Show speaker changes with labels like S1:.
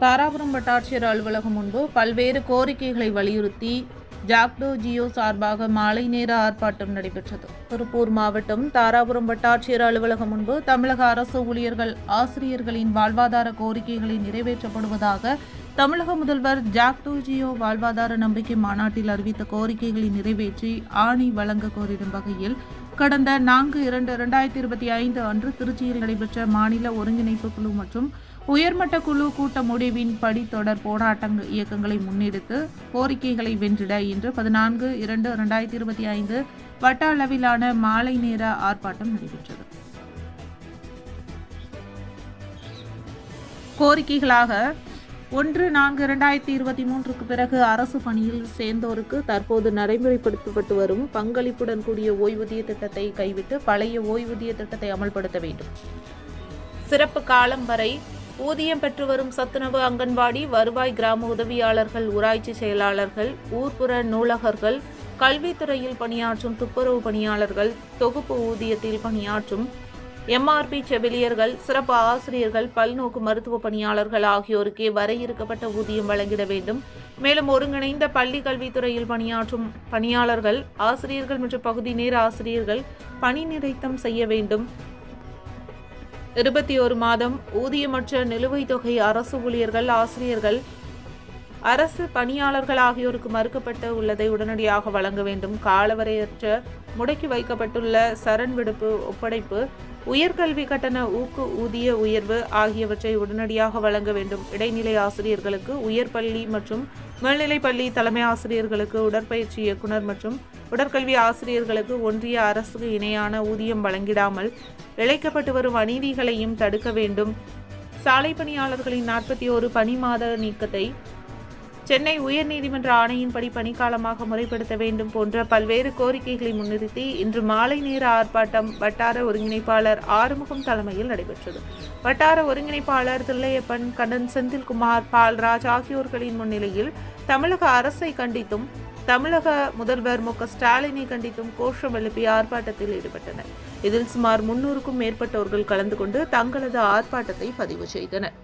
S1: தாராபுரம் வட்டாட்சியர் அலுவலகம் முன்பு பல்வேறு கோரிக்கைகளை வலியுறுத்தி ஜாக்டோ ஜியோ சார்பாக மாலை நேர ஆர்ப்பாட்டம் நடைபெற்றது. திருப்பூர் மாவட்டம் தாராபுரம் வட்டாட்சியர் அலுவலகம் முன்பு தமிழக அரசு ஊழியர்கள் ஆசிரியர்களின் வாழ்வாதார கோரிக்கைகளை நிறைவேற்றப்படுவதாக தமிழக முதல்வர் ஜாக்டோ ஜியோ வாழ்வாதார நம்பிக்கை மாநாட்டில் அறிவித்த கோரிக்கைகளை நிறைவேற்றி ஆணை வழங்க கோரிடும் வகையில் கடந்த நான்கு இரண்டு இரண்டாயிரத்தி இருபத்தி ஐந்து அன்று திருச்சியில் நடைபெற்ற மாநில ஒருங்கிணைப்பு குழு மற்றும் உயர்மட்ட குழு கூட்ட முடிவின் படி தொடர் போராட்ட இயக்கங்களை முன்னெடுத்து கோரிக்கைகளை வென்றிட இன்று பதினான்கு இரண்டு இரண்டாயிரத்தி இருபத்தி ஐந்து வட்ட அளவிலான மாலை நேர ஆர்ப்பாட்டம் நடைபெற்றது. கோரிக்கைகளாக ஒன்று நான்கு இரண்டாயிரத்தி இருபத்தி மூன்றுக்கு பிறகு அரசு பணியில் சேர்ந்தோருக்கு தற்போது நடைமுறைப்படுத்தப்பட்டு வரும் பங்களிப்புடன் கூடிய ஓய்வூதிய திட்டத்தை கைவிட்டு பழைய ஓய்வூதிய திட்டத்தை அமல்படுத்த வேண்டும். சிறப்பு காலம் வரை ஊதியம் பெற்று வரும் சத்துணவு அங்கன்வாடி வருவாய் கிராம உதவியாளர்கள் ஊராட்சி செயலாளர்கள் ஊர்ப்புற நூலகர்கள் கல்வித்துறையில் பணியாற்றும் துப்புரவு பணியாளர்கள் தொகுப்பு ஊதியத்தில் பணியாற்றும் எம்ஆர்பி செவிலியர்கள் சிறப்பு ஆசிரியர்கள் பல்நோக்கு மருத்துவ பணியாளர்கள் ஆகியோருக்கே வரையறுக்கப்பட்ட ஊதியம் வழங்கிட வேண்டும். மேலும் ஒருங்கிணைந்த பள்ளி கல்வித்துறையில் பணியாற்றும் பணியாளர்கள் ஆசிரியர்கள் மற்றும் பகுதி நேர ஆசிரியர்கள் பணி நிறைத்தம் செய்ய வேண்டும். இருபத்தி ஒரு மாதம் ஊதியமற்ற நிலுவைத் தொகை அரசு ஊழியர்கள் ஆசிரியர்கள் அரசு பணியாளர்கள் ஆகியோருக்கு மறுக்கப்பட்ட உள்ளதை உடனடியாக வழங்க வேண்டும். காலவரையற்ற முடக்கி வைக்கப்பட்டுள்ள சரண் விடுப்பு ஒப்படைப்பு உயர்கல்வி கட்டண ஊக்கு ஊதிய உயர்வு ஆகியவற்றை உடனடியாக வழங்க வேண்டும். இடைநிலை ஆசிரியர்களுக்கு உயர் பள்ளி மற்றும் மேல்நிலைப் பள்ளி தலைமை ஆசிரியர்களுக்கு உடற்பயிற்சி இயக்குனர் மற்றும் உடற்கல்வி ஆசிரியர்களுக்கு ஒன்றிய அரசுக்கு இணையான ஊதியம் வழங்கிடாமல் இழைக்கப்பட்டு வரும் அநீதிகளையும் தடுக்க வேண்டும். சாலை பணியாளர்களின் நாற்பத்தி ஒரு பணி மாத நீக்கத்தை சென்னை உயர்நீதிமன்ற ஆணையின்படி பணிக்காலமாக முறைப்படுத்த வேண்டும் போன்ற பல்வேறு கோரிக்கைகளை முன்னிறுத்தி இன்று மாலை நேர ஆர்ப்பாட்டம் வட்டார ஒருங்கிணைப்பாளர் ஆறுமுகம் தலைமையில் நடைபெற்றது. வட்டார ஒருங்கிணைப்பாளர் தில்லையப்பன் கண்ணன் செந்தில்குமார் பால்ராஜ் ஆகியோர்களின் முன்னிலையில் தமிழக அரசை கண்டித்தும் தமிழக முதல்வர் மு க ஸ்டாலினை கண்டித்தும் கோஷம் எழுப்பி ஆர்ப்பாட்டத்தில் ஈடுபட்டனர். இதில் சுமார் முன்னூறுக்கும் மேற்பட்டோர்கள் கலந்து கொண்டு தங்களது ஆர்ப்பாட்டத்தை பதிவு செய்தனர்.